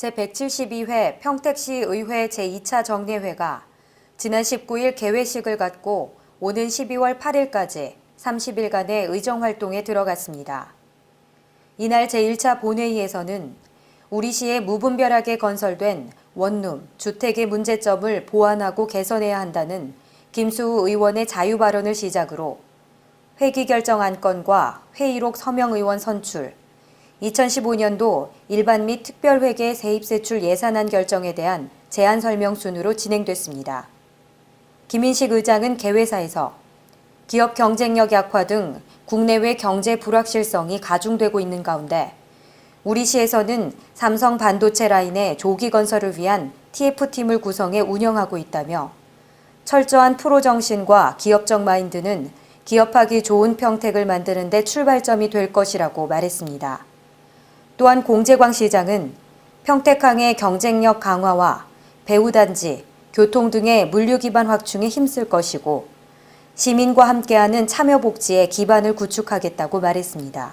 제172회 평택시 의회 제2차 정례회가 지난 19일 개회식을 갖고 오는 12월 8일까지 30일간의 의정 활동에 들어갔습니다. 이날 제1차 본회의에서는 우리 시에 무분별하게 건설된 원룸, 주택의 문제점을 보완하고 개선해야 한다는 김수우 의원의 자유 발언을 시작으로 회기 결정 안건과 회의록 서명 의원 선출, 2015년도 일반 및 특별회계 세입세출 예산안 결정에 대한 제안 설명 순으로 진행됐습니다. 김인식 의장은 개회사에서 기업 경쟁력 약화 등 국내외 경제 불확실성이 가중되고 있는 가운데 우리 시에서는 삼성 반도체 라인의 조기 건설을 위한 TF팀을 구성해 운영하고 있다며 철저한 프로 정신과 기업적 마인드는 기업하기 좋은 평택을 만드는 데 출발점이 될 것이라고 말했습니다. 또한 공재광 시장은 평택항의 경쟁력 강화와 배후단지, 교통 등의 물류 기반 확충에 힘쓸 것이고 시민과 함께하는 참여 복지의 기반을 구축하겠다고 말했습니다.